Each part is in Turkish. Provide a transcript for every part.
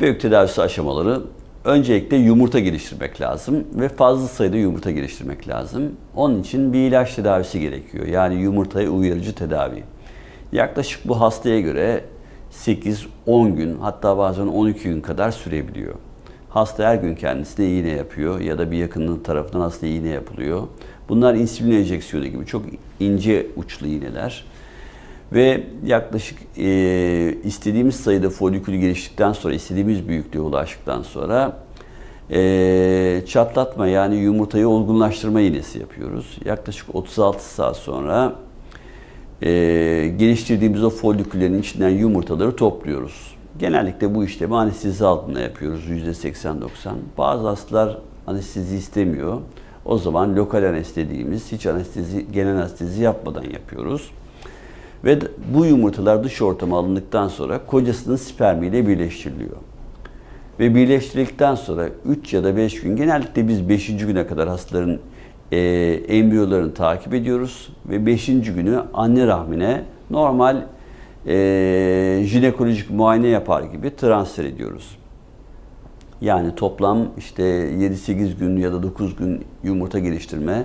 Bebek tedavisi aşamaları öncelikle yumurta geliştirmek lazım ve fazla sayıda yumurta geliştirmek lazım. Onun için bir ilaç tedavisi gerekiyor. Yani yumurtaya uyarıcı tedavi. Yaklaşık bu hastaya göre 8-10 gün hatta bazen 12 gün kadar sürebiliyor. Hasta her gün kendisine iğne yapıyor ya da bir yakının tarafından hasta iğne yapılıyor. Bunlar insülin enjeksiyonu gibi çok ince uçlu iğneler. Ve yaklaşık e, istediğimiz sayıda folikül geliştikten sonra, istediğimiz büyüklüğe ulaştıktan sonra e, çatlatma yani yumurtayı olgunlaştırma iğnesi yapıyoruz. Yaklaşık 36 saat sonra e, geliştirdiğimiz o foliküllerin içinden yumurtaları topluyoruz. Genellikle bu işlemi anestezi altında yapıyoruz %80-90. Bazı hastalar anestezi istemiyor. O zaman lokal anestezi dediğimiz hiç anestezi, genel anestezi yapmadan yapıyoruz. Ve bu yumurtalar dış ortama alındıktan sonra kocasının spermiyle birleştiriliyor. Ve birleştirildikten sonra 3 ya da 5 gün, genellikle biz 5. güne kadar hastaların e, embriyolarını takip ediyoruz. Ve 5. günü anne rahmine normal e, jinekolojik muayene yapar gibi transfer ediyoruz. Yani toplam işte 7-8 gün ya da 9 gün yumurta geliştirme,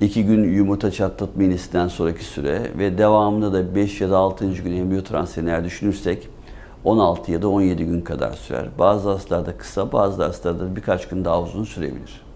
2 gün yumurta çatlatma iğnesinden sonraki süre ve devamında da 5 ya da 6. gün embriyo transferini eğer düşünürsek 16 ya da 17 gün kadar sürer. Bazı hastalarda kısa, bazı hastalarda birkaç gün daha uzun sürebilir.